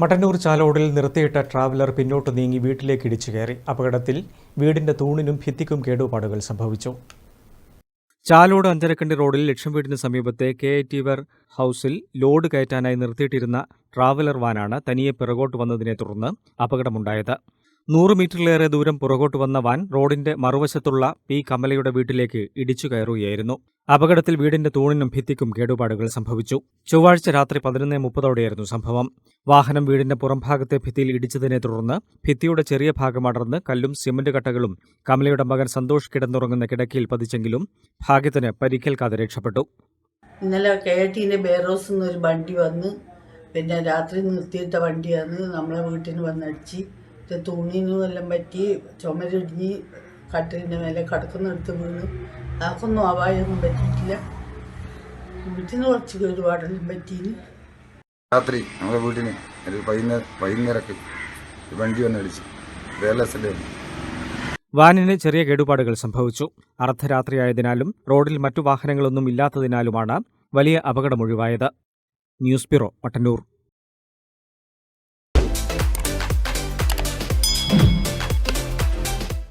മട്ടന്നൂർ ചാലോടിൽ നിർത്തിയിട്ട ട്രാവലർ പിന്നോട്ട് നീങ്ങി വീട്ടിലേക്ക് ഇടിച്ചു കയറി. അപകടത്തിൽ വീടിന്റെ തൂണിനും ഭിത്തിക്കും കേടുപാടുകൾ സംഭവിച്ചു. ചാലോട് അഞ്ചരക്കണ്ടി റോഡിൽ ലക്ഷം വീടിന് സമീപത്തെ കെ ഐ ടി വർ ഹൌസിൽ ലോഡ് കയറ്റാനായി നിർത്തിയിട്ടിരുന്ന ട്രാവലർ വാനാണ് തനിയെ പിറകോട്ട് വന്നതിനെ തുടർന്ന് അപകടമുണ്ടായത്. നൂറ് മീറ്ററിലേറെ ദൂരം പുറകോട്ട് വന്ന വാൻ റോഡിന്റെ മറുവശത്തുള്ള പി കമലയുടെ വീട്ടിലേക്ക് ഇടിച്ചു കയറുകയായിരുന്നു. അപകടത്തിൽ വീടിന്റെ തൂണിനും ഭിത്തിക്കും കേടുപാടുകൾ സംഭവിച്ചു. ചൊവ്വാഴ്ച രാത്രി പതിനൊന്ന് മുപ്പതോടെയായിരുന്നു സംഭവം. വാഹനം വീടിന്റെ പുറംഭാഗത്തെ ഭിത്തിയിൽ ഇടിച്ചതിനെ തുടർന്ന് ഭിത്തിയുടെ ചെറിയ ഭാഗം അടർന്ന് കല്ലും സിമന്റ് കട്ടകളും കമലയുടെ മകൻ സന്തോഷ് കിടന്നുറങ്ങുന്ന കിടക്കയിൽ പതിച്ചെങ്കിലും ഭാഗ്യത്തിന് പരിക്കേൽക്കാതെ രക്ഷപ്പെട്ടു. ഇന്നലെ കെ വണ്ടി വന്ന് പിന്നെ രാത്രി നിർത്തിയിട്ട വണ്ടിയാണ് നമ്മളെ വീട്ടിൽ നിന്ന് വന്നടിച്ച് ഇത് തുണിനും എല്ലാം പറ്റി ചുമരിടിഞ്ഞ് കട്ടിലിന്റെ മേലെ കിടക്കുന്നിടത്ത് വീണ്. അതൊന്നും അപായമൊന്നും പറ്റിയിട്ടില്ല. വീട്ടിൽ നിന്ന് കുറച്ച് ഒരുപാടെല്ലാം പറ്റീന് രാത്രി നമ്മുടെ വീട്ടിന് ഒരു വൈകുന്നേരം വൈകുന്നേരമൊക്കെ വണ്ടി വന്ന് അടിച്ചു വേലസല്ലേ വാനിന്. ചെറിയ കേടുപാടുകൾ സംഭവിച്ചു. അർദ്ധരാത്രിയായതിനാലും റോഡിൽ മറ്റു വാഹനങ്ങളൊന്നും ഇല്ലാത്തതിനാലുമാണ് വലിയ അപകടമൊഴിവായത് ന്യൂസ് ബ്യൂറോ മട്ടന്നൂർ